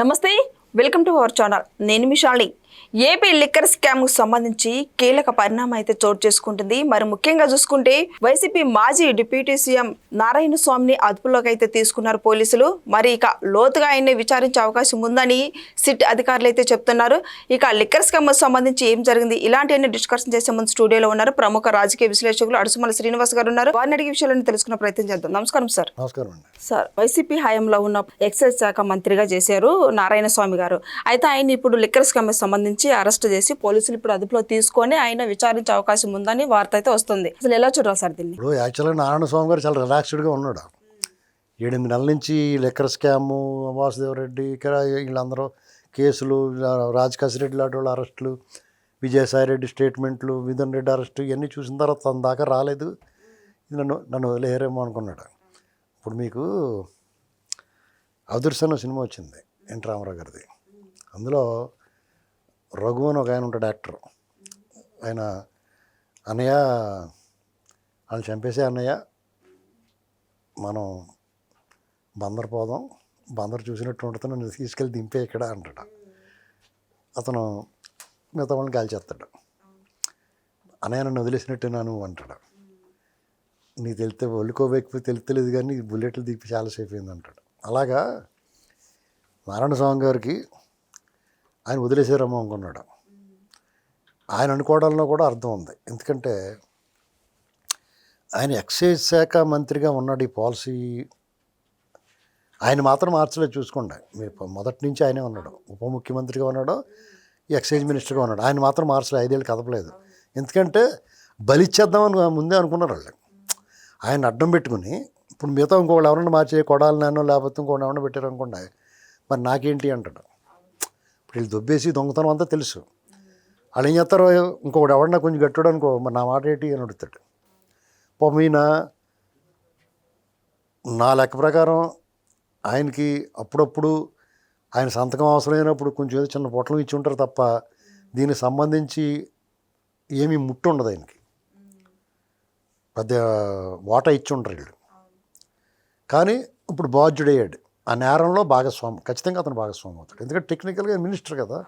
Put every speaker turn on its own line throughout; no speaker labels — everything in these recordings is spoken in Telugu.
నమస్తే. Welcome to our channel. నేను మిషాలి ఏపీ లిక్కర్ స్కామ్కు సంబంధించి కీలక పరిణామం అయితే చోటు చేసుకుంటుంది. మరి ముఖ్యంగా చూసుకుంటే వైసీపీ మాజీ డిప్యూటీ సీఎం నారాయణ స్వామిని అదుపులోకి అయితే తీసుకున్నారు పోలీసులు. మరి ఇక లోతుగా ఆయన్ని విచారించే అవకాశం ఉందని సిట్ అధికారులు అయితే చెప్తున్నారు. ఇక లిక్కర్ స్కామ్కు సంబంధించి ఏం జరిగింది? ఇలాంటివన్నీ డిస్కషన్ చేసే ముందు స్టూడియోలో ఉన్నారు ప్రముఖ రాజకీయ విశ్లేషకులు అడుసుమల శ్రీనివాస్ గారు ఉన్నారు. వారిని అడిగే విషయాలను తెలుసుకునే ప్రయత్నం చేద్దాం. నమస్కారం సార్.
నమస్కారం
సార్ వైసీపీ హయాంలో ఉన్న ఎక్సైజ్ శాఖ మంత్రిగా చేశారు నారాయణ స్వామి గారు. అయితే ఆయన ఇప్పుడు లిక్కర్ స్కామ్కి సంబంధించి అరెస్ట్ చేసి పోలీసులు ఇప్పుడు అదుపులో తీసుకొని ఆయన విచారించే అవకాశం ఉందని వార్త అయితే వస్తుంది. అసలు ఎలా చూడాలి సార్ దీన్ని?
ఇప్పుడు యాక్చువల్గా నారాయణ స్వామి గారు చాలా రిలాక్స్డ్గా ఉన్నాడు. ఎనిమిది నెలల నుంచి లిక్కర్ స్కాము వాసుదేవరెడ్డి ఇక్కడ వీళ్ళందరూ కేసులు రాజ్ కసిరెడ్డి లాంటి వాళ్ళు అరెస్టులు విజయసాయి రెడ్డి స్టేట్మెంట్లు మిథున్ రెడ్డి అరెస్టు ఇవన్నీ చూసిన తర్వాత తన దాకా రాలేదు. నన్ను నన్ను వదిలేయరేమో అనుకున్నాడు. ఇప్పుడు మీకు అదుర్సన్ సినిమా వచ్చింది. ఎన్ రామారావు గారిది అందులో రఘు అని ఒక ఆయన ఉంటాడు యాక్టర్. ఆయన అన్నయ్య వాళ్ళు చంపేసే అన్నయ్య మనం బందర్ పోదాం బందర్ చూసినట్టు ఉంటుంది నన్ను తీసుకెళ్ళి దింపే ఇక్కడ అంటాడు. అతను మిగతా వాళ్ళని కాల్చేస్తాడు అన్నయ్య నన్ను వదిలేసినట్టు నువ్వు అంటాడు. నీకు తెలితే ఒళ్ళుకోబెక్కిపోయి తెలుస్తలేదు కానీ బుల్లెట్లు దిప్పి చాలాసేపు అయింది అంటాడు. అలాగా నారాయణ స్వామి గారికి ఆయన వదిలేసారేమో అనుకున్నాడు. ఆయన అనుకోవడంలో కూడా అర్థం ఉంది. ఎందుకంటే ఆయన ఎక్సైజ్ శాఖ మంత్రిగా ఉన్నాడు ఈ పాలసీ. ఆయన మాత్రం మార్చలేదు చూసుకోండి. మీరు మొదటి నుంచి ఆయనే ఉన్నాడు. ఉప ముఖ్యమంత్రిగా ఉన్నాడు ఎక్సైజ్ మినిస్టర్గా ఉన్నాడు. ఆయన మాత్రం మార్చలేదు ఐదేళ్ళు కదపలేదు. ఎందుకంటే బలిచ్చేద్దామని ముందే అనుకున్నారు వాళ్ళు. ఆయన అడ్డం పెట్టుకుని ఇప్పుడు మిగతా ఇంకోళ్ళు ఎవరన్నా మార్చే కొడాలనో లేకపోతే ఇంకోటి ఎవరన్నా పెట్టారు అనుకోండి మరి నాకేంటి అంటాడు. ఇప్పుడు వీళ్ళు దొబ్బేసి దొంగతనం అంతా తెలుసు. వాళ్ళు ఏం చేస్తారో ఇంకొకటి ఎవడన్నా కొంచెం గట్టాడు అనుకో మరి నా మాట ఏంటి అని అడుగుతాడు. పాపం నా లెక్క ప్రకారం ఆయనకి అప్పుడప్పుడు ఆయన సంతకం అవసరమైనప్పుడు కొంచెం ఏదో చిన్న పొట్లం ఇచ్చి ఉంటారు తప్ప దీనికి సంబంధించి ఏమీ ముట్టు ఉండదు ఆయనకి. పెద్ద వాటా ఇచ్చి ఉంటారు వీళ్ళు. కానీ ఇప్పుడు బాధ్యుడయ్యాడు. ఆ నేరంలో భాగస్వామి ఖచ్చితంగా అతను భాగస్వామి అవుతాడు. ఎందుకంటే టెక్నికల్గా మినిస్టర్ కదా.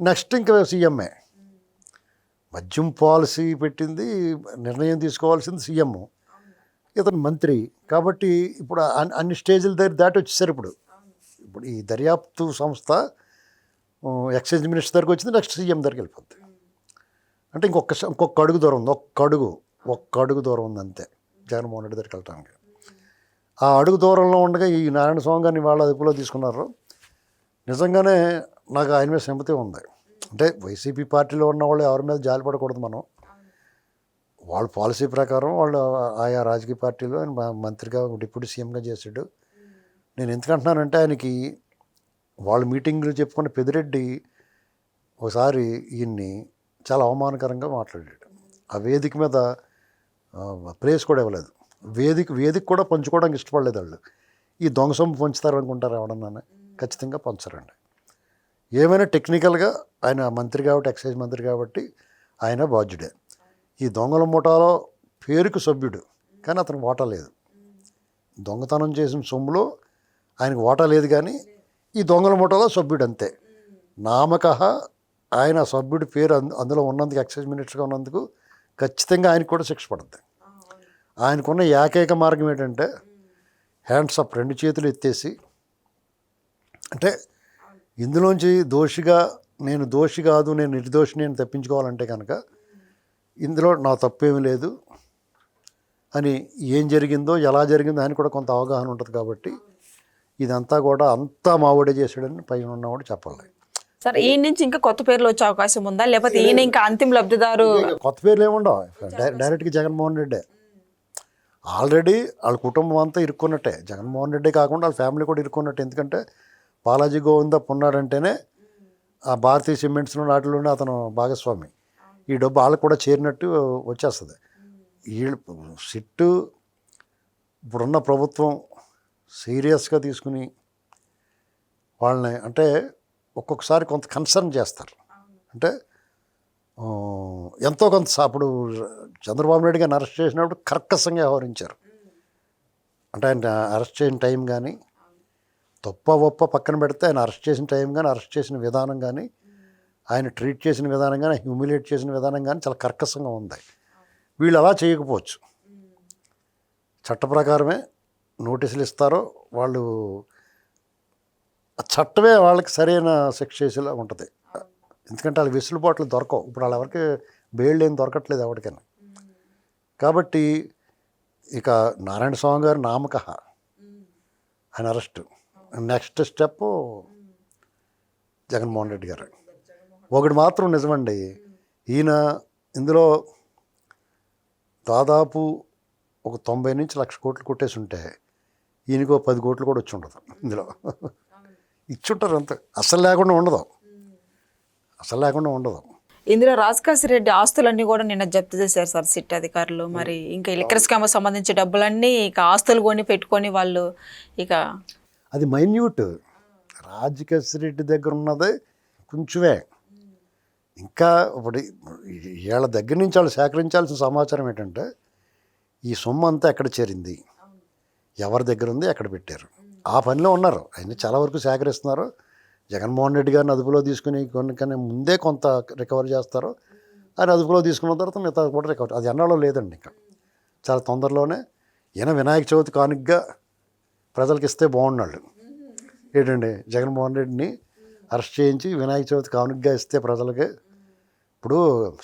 నెక్స్ట్ ఇంకా సీఎంఏ మద్యం పాలసీ పెట్టింది నిర్ణయం తీసుకోవాల్సింది సీఎం ఇతను మంత్రి. కాబట్టి ఇప్పుడు అన్- అన్ని స్టేజ్ల దగ్గర దాటి వచ్చేసారు ఇప్పుడు. ఇప్పుడు ఈ దర్యాప్తు సంస్థ ఎక్సైజ్ మినిస్టర్ దగ్గరికి వచ్చింది నెక్స్ట్ సీఎం దగ్గరికి వెళ్ళిపోద్ది. అంటే ఇంకొక ఇంకొక అడుగు దూరం ఉంది ఒక్క అడుగు ఒక్క అడుగు దూరం ఉంది అంతే. జగన్మోహన్ రెడ్డి దగ్గరికి వెళ్ళటానికి. ఆ అడుగు దూరంలో ఉండగా ఈ నారాయణ స్వామి గారిని వాళ్ళ అదుపులో తీసుకున్నారు. నిజంగానే నాకు ఆయన మీద సింపతి ఉంది. అంటే వైసీపీ పార్టీలో ఉన్న వాళ్ళు ఎవరి మీద జాలిపడకూడదు మనం. వాళ్ళ పాలసీ ప్రకారం వాళ్ళు ఆయా రాజకీయ పార్టీలో ఆయన మంత్రిగా డిప్యూటీ సీఎంగా చేసాడు నేను ఎందుకంటున్నానంటే ఆయనకి వాళ్ళ మీటింగ్లు చెప్పుకున్న పెదిరెడ్డి ఒకసారి ఈయన్ని చాలా అవమానకరంగా మాట్లాడాడు. ఆ వేదిక మీద ప్లేస్ ప్రేస్ కూడా ఇవ్వలేదు. వేదిక వేదిక కూడా పంచుకోవడానికి ఇష్టపడలేదు వాళ్ళు. ఈ దొంగ సొమ్ము పంచుతారనుకుంటారు ఎవడన్నా ఖచ్చితంగా పంచరండి. ఏమైనా టెక్నికల్గా ఆయన మంత్రి కాబట్టి ఎక్సైజ్ మంత్రి కాబట్టి ఆయన బాధ్యుడే. ఈ దొంగల ముఠాలో పేరుకు సభ్యుడు కానీ అతనికి వాటా లేదు. దొంగతనం చేసిన సొమ్ములో ఆయనకు వాటా లేదు కానీ ఈ దొంగల ముఠాలో సభ్యుడు అంతే. నామక ఆయన సభ్యుడి పేరు అందు- అందులో ఉన్నందుకు ఎక్సైజ్ మినిస్టర్గా ఉన్నందుకు ఖచ్చితంగా ఆయనకు కూడా శిక్ష పడుతుంది ఆయనకున్న ఏకైక మార్గం ఏంటంటే హ్యాండ్స్ అప్ రెండు చేతులు ఎత్తేసి అంటే ఇందులోంచి దోషిగా నేను దోషి కాదు నేను నిర్దోషిని అని తప్పించుకోవాలంటే కనుక ఇందులో నా తప్పేమీ లేదు అని ఏం జరిగిందో ఎలా జరిగిందో ఆయన కూడా కొంత అవగాహన ఉంటుంది కాబట్టి ఇదంతా కూడా అంతా మావాడే చేశాడని పైన ఉన్నవాడు చెప్పాలి.
సార్ ఈ నుంచి ఇంకా కొత్త పేర్లు వచ్చే అవకాశం ఉందా? లేకపోతే ఈయన ఇంకా అంతిమ లబ్ధిదారు
కొత్త పేర్లు ఏముండవు. డైరెక్ట్గా జగన్మోహన్ రెడ్డే. ఆల్రెడీ వాళ్ళ కుటుంబం అంతా ఇరుక్కున్నట్టే. జగన్మోహన్ రెడ్డి కాకుండా వాళ్ళ ఫ్యామిలీ కూడా ఇరుక్కున్నట్టే. ఎందుకంటే బాలాజీ గోవిందప్ప ఉన్నాడంటేనే ఆ భారతీయ సిమెంట్స్లో వాటిలోనే అతను భాగస్వామి. ఈ డబ్బు వాళ్ళకు కూడా చేరినట్టు వచ్చేస్తుంది. వీళ్ళు సిట్టు ఇప్పుడున్న ప్రభుత్వం సీరియస్గా తీసుకుని వాళ్ళని అంటే ఒక్కొక్కసారి కొంత కన్సర్న్ చేస్తారు. అంటే ఎంతో కొంత అప్పుడు చంద్రబాబు నాయుడు గారిని అరెస్ట్ చేసినప్పుడు కర్కశంగా వ్యవహరించారు. అంటే ఆయన అరెస్ట్ చేసిన టైం కానీ తప్ప ఒప్ప పక్కన పెడితే ఆయన అరెస్ట్ చేసిన టైం కానీ అరెస్ట్ చేసిన విధానం కానీ ఆయన ట్రీట్ చేసిన విధానం కానీ హ్యూమిలేట్ చేసిన విధానం కానీ చాలా కర్కశంగా ఉంది. వీళ్ళు అలా చేయకపోవచ్చు. చట్ట ప్రకారమే నోటీసులు ఇస్తారో వాళ్ళు ఆ చట్టమే వాళ్ళకి సరైన శిక్ష చేసేలా ఉంటుంది. ఎందుకంటే వాళ్ళ వెసులుబాట్లు దొరకవు. ఇప్పుడు వాళ్ళ ఎవరికి బెయిల్ ఏం దొరకట్లేదు ఎవరికైనా. కాబట్టి ఇక నారాయణ స్వామి గారు నామక ఆయన arrest. Next step Jaganmohan Reddy గారు. ఒకటి మాత్రం నిజమండి. ఈయన ఇందులో దాదాపు ఒక తొంభై నుంచి లక్ష కోట్లు కొట్టేసి ఉంటే ఈయనకు పది కోట్లు కూడా వచ్చి ఉండదు ఇందులో. ఇచ్చుంటారు అంత. అస్సలు లేకుండా ఉండదు. అసలు లేకుండా ఉండదు.
ఇందులో రెడ్డి ఆస్తులన్నీ కూడా నిన్న జప్తు చేశారు సార్ సిట్ అధికారులు. మరి ఇంకా లిక్కర్ స్కామ్ సంబంధించి డబ్బులన్నీ ఇక ఆస్తులు కొని పెట్టుకొని వాళ్ళు ఇక
అది మైన్యూట్. రెడ్డి దగ్గర ఉన్నది కొంచెమే. ఇంకా ఇప్పుడు వీళ్ళ దగ్గర నుంచి వాళ్ళు సేకరించాల్సిన సమాచారం ఏంటంటే ఈ సొమ్ము అంతా ఎక్కడ చేరింది? ఎవరి దగ్గర ఉంది? ఎక్కడ పెట్టారు? ఆ పనిలో ఉన్నారు. ఆయన చాలా వరకు సేకరిస్తున్నారు. జగన్మోహన్ రెడ్డి గారిని అదుపులో తీసుకుని కొన్ని కానీ ముందే కొంత రికవర్ చేస్తారు ఆయన అదుపులో తీసుకున్న తర్వాత మిగతా కూడా రికవర్ అది ఎన్నాళ్ళో లేదండి ఇంకా. చాలా తొందరలోనే ఈయన వినాయక చవితి కానుకగా ప్రజలకు ఇస్తే బాగున్నాడు. ఏంటండి జగన్మోహన్ రెడ్డిని అరెస్ట్ చేయించి వినాయక చవితి కానుకగా ఇస్తే ప్రజలకి ఇప్పుడు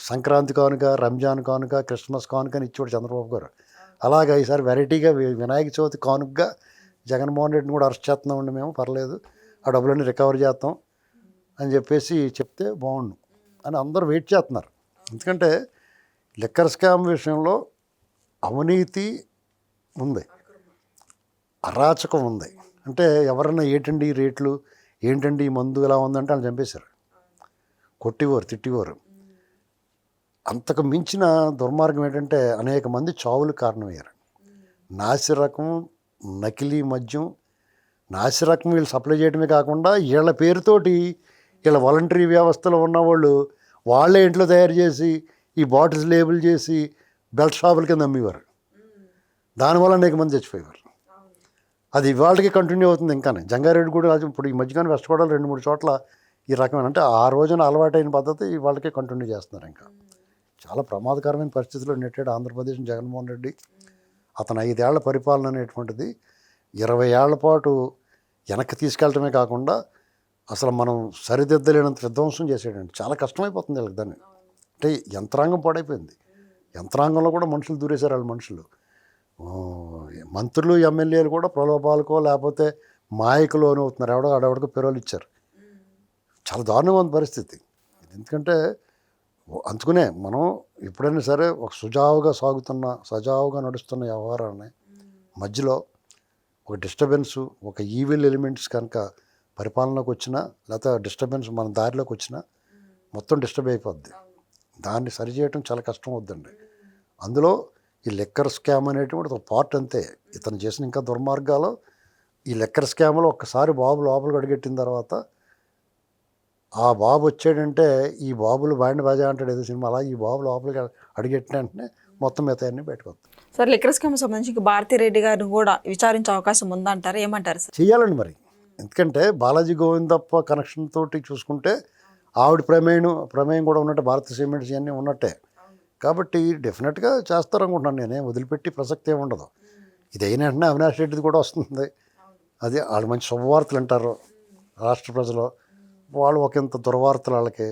సంక్రాంతి కానుక రంజాన్ కానుక క్రిస్మస్ కానుక అని ఇచ్చాడు చంద్రబాబు గారు. అలాగా ఈసారి వెరైటీగా వినాయక చవితి కానుకగా జగన్మోహన్ రెడ్డిని కూడా అరెస్ట్ చేస్తున్నామండి మేము పర్లేదు. ఆ డబ్బులన్నీ రికవర్ చేస్తాం అని చెప్పేసి చెప్తే బాగుండు అని అందరూ వెయిట్ చేస్తున్నారు. ఎందుకంటే లిక్కర్ స్కామ్ విషయంలో అవినీతి ఉంది. అరాచకం ఉంది. అంటే ఎవరన్నా ఏంటండి ఈ రేట్లు? ఏంటండి ఈ మందు ఎలా ఉందంటే వాళ్ళు చంపేశారు. కొట్టివారు తిట్టివారు అంతకు మించిన దుర్మార్గం ఏంటంటే అనేక మంది చావులు కారణమయ్యారు. నాసిరకం నకిలీ మద్యం నాసిరకం వీళ్ళు సప్లై చేయడమే కాకుండా వీళ్ళ పేరుతోటి వీళ్ళ వాలంటరీ వ్యవస్థలో ఉన్నవాళ్ళు వాళ్ళే ఇంట్లో తయారు చేసి ఈ బాటిల్స్ లేబుల్ చేసి బెల్ట్ షాపుల కింద అమ్మేవారు. దానివల్ల అనేక మంది చచ్చిపోయేవారు. అది ఇవాళకి కంటిన్యూ అవుతుంది ఇంకానే. జంగారెడ్డి కూడా ఇప్పుడు ఈ మధ్యకాలం వెస్ట్ గోడలు రెండు మూడు చోట్ల ఈ రకమైన అంటే ఆ రోజున అలవాటైన పద్ధతి వాళ్ళకే కంటిన్యూ చేస్తున్నారు ఇంకా. చాలా ప్రమాదకరమైన పరిస్థితిలో నెట్టాడు ఆంధ్రప్రదేశ్ జగన్మోహన్ రెడ్డి. అతను ఐదేళ్ళ పరిపాలన అనేటువంటిది. ఇరవై ఏళ్ళ పాటు వెనక్కి తీసుకెళ్ళటమే కాకుండా అసలు మనం సరిదిద్దలేనంత విధ్వంసం చేసేటండి. చాలా కష్టమైపోతుంది వీళ్ళకి దాన్ని. అంటే యంత్రాంగం పాడైపోయింది. యంత్రాంగంలో కూడా మనుషులు దూరేశారు వాళ్ళ మనుషులు. మంత్రులు ఎమ్మెల్యేలు కూడా ప్రలోభాలకో లేకపోతే మాయకు లోను అవుతున్నారు. ఎవడో ఆడెవడికో పేరోలు ఇచ్చారు. చాలా దారుణంగా ఉంది పరిస్థితి. ఎందుకంటే అందుకునే మనం ఎప్పుడైనా సరే ఒక సుజావుగా సాగుతున్న సజావుగా నడుస్తున్న వ్యవహారాన్ని మధ్యలో ఒక డిస్టర్బెన్స్ ఒక ఈవిల్ ఎలిమెంట్స్ కనుక పరిపాలనలోకి వచ్చినా లేకపోతే డిస్టర్బెన్స్ మన దారిలోకి వచ్చినా మొత్తం డిస్టర్బ్ అయిపోద్ది. దాన్ని సరిచేయటం చాలా కష్టం అవుద్దండి. అందులో ఈ లెక్కర్ స్కామ్ అనేటువంటి ఒక పార్ట్ అంతే. ఇతను చేసిన ఇంకా దుర్మార్గాలు ఈ లెక్కర్ స్కామ్లో ఒక్కసారి బాబు లోపలికి అడిగెట్టిన తర్వాత ఆ బాబు వచ్చాడంటే ఈ బాబులు బాండ్ బాజా అంటాడు ఏదో సినిమా అలా ఈ బాబు లోపలికి అడిగెట్టిన వెంటనే మొత్తం మిగతాయన్నీ బయటకు వస్తాయి.
సార్ లిక్కర్ స్కామ్ సంబంధించి భారతీ రెడ్డి గారిని కూడా విచారించే అవకాశం ఉందంటారు? ఏమంటారు సార్?
చేయాలండి మరి. ఎందుకంటే బాలాజీ గోవిందప్ప కనెక్షన్ తోటి చూసుకుంటే ఆవిడ ప్రమేయం ప్రమేయం కూడా ఉన్నట్టే భారత సిమెంట్స్ ఇవన్నీ ఉన్నట్టే. కాబట్టి డెఫినెట్గా చేస్తారనుకుంటున్నాను నేనే వదిలిపెట్టి ప్రసక్తి ఏమి ఉండదు. ఇది అయిన వెంటనే అవినాష్ రెడ్డిది కూడా వస్తుంది. అది వాళ్ళు మంచి శుభవార్తలు అంటారు రాష్ట్ర ప్రజలు. వాళ్ళు ఒకంత దుర్వార్తలు వాళ్ళకి.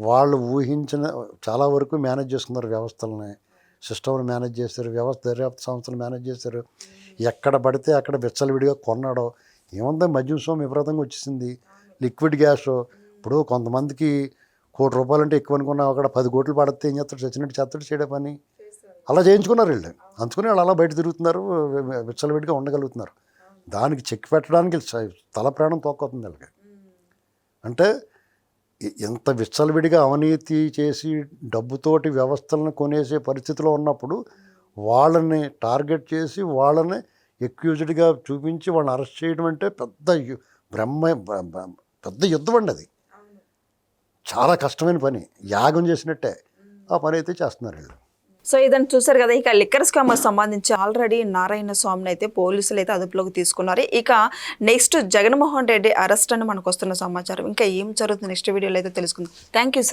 వాళ్ళు ఊహించిన చాలా వరకు మేనేజ్ చేసుకున్నారు వ్యవస్థలని. సిస్టమ్ని మేనేజ్ చేశారు వ్యవస్థ దర్యాప్తు సంస్థలు మేనేజ్ చేశారు. ఎక్కడ పడితే అక్కడ విచ్చలవిడిగా కొన్నాడో ఏముందో మద్యం సోమ విపరీతంగా వచ్చేసింది. Liquid gas. ఇప్పుడు కొంతమందికి కోటి రూపాయలంటే ఎక్కువ అనుకున్నా అక్కడ పది కోట్లు పడితే ఏం చేస్తాడు చచ్చినట్టు చేస్తాడు చేయడే పని. అలా చేయించుకున్నారు వీళ్ళు. అందుకని వాళ్ళు అలా బయట తిరుగుతున్నారు విచ్చలవిడిగా ఉండగలుగుతున్నారు. దానికి చెక్ పెట్టడానికి తల ప్రాణం తోక్కొతుంది వాళ్ళకి. అంటే ఎంత విచ్చలవిడిగా అవినీతి చేసి డబ్బుతోటి వ్యవస్థలను కొనేసే పరిస్థితిలో ఉన్నప్పుడు వాళ్ళని టార్గెట్ చేసి వాళ్ళని ఎక్యూజ్డ్గా చూపించి వాళ్ళని అరెస్ట్ చేయడం అంటే పెద్ద బ్రహ్మ పెద్ద యుద్ధం అండి అది. చాలా కష్టమైన పని. యాగం చేసినట్టే. ఆ పని అయితే చేస్తున్నారు వీళ్ళు.
సో ఇదని చూసారు కదా ఇక లిక్కర్ స్కామ్కి సంబంధించి ఆల్రెడీ నారాయణ స్వామిని అయితే పోలీసులు అయితే అదుపులోకి తీసుకున్నారు. ఇక నెక్స్ట్ జగన్మోహన్ రెడ్డి అరెస్ట్ అని మనకు వస్తున్న సమాచారం. ఇంకా ఏం జరుగుతుంది? నెక్స్ట్ వీడియోలో అయితే తెలుసుకుందాం. Thank you sir